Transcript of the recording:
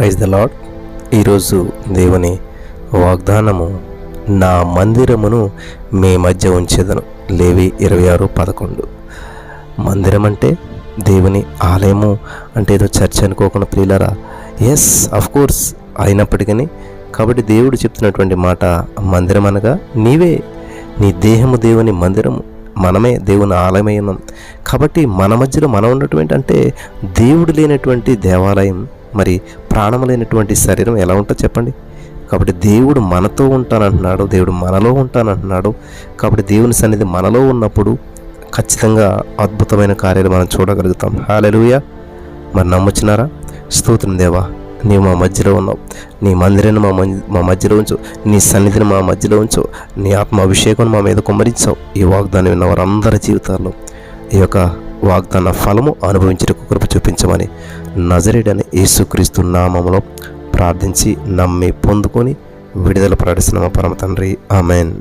Praise the lord ఈరోజు దేవుని వాగ్దానము నా మందిరమును మీ మధ్య ఉంచేదను. లేవి ఇరవై ఆరు పదకొండు. మందిరం అంటే దేవుని ఆలయము అంటే ఏదో చర్చ్ అనుకోకుండా ప్రియులరా? ఎస్ అఫ్ కోర్స్ అయినప్పటికీ కాబట్టి దేవుడు చెప్తున్నటువంటి మాట మందిరం అనగా నీవే. నీ దేహము దేవుని మందిరము. మనమే దేవుని ఆలయమై ఉన్నాం. కాబట్టి మన మధ్యలో మనం ఉన్నటువంటి అంటే దేవుడు లేనటువంటి దేవాలయం మరి ప్రాణం లేనటువంటి శరీరం ఎలా ఉంటుందో చెప్పండి? కాబట్టి దేవుడు మనతో ఉంటానంటున్నాడు దేవుడు మనలో ఉంటానంటున్నాడు. కాబట్టి దేవుని సన్నిధి మనలో ఉన్నప్పుడు ఖచ్చితంగా అద్భుతమైన కార్యాలు మనం చూడగలుగుతాం. హాలెలుయ మరి నమ్ముచున్నారా? స్తోత్రం దేవా నీవు మా మధ్యలో ఉన్నావు. నీ మందిరాన్ని మా మా మధ్యలో ఉంచు. నీ సన్నిధిని మా మధ్యలో ఉంచు. నీ ఆత్మ అభిషేకం మా మీద కుమ్మరించావు. ఈ వాగ్దానం విన్న వారందరి జీవితాల్లో ఈ యొక్క వాగ్దాన ఫలము అనుభవించటకు కృప చూపించమని నజరేడని యేసుక్రీస్తు నామంలో ప్రార్థించి నమ్మి పొందుకొని విడుదల ప్రకటిస్తున్నాము పరమ తండ్రి. ఆమెన్.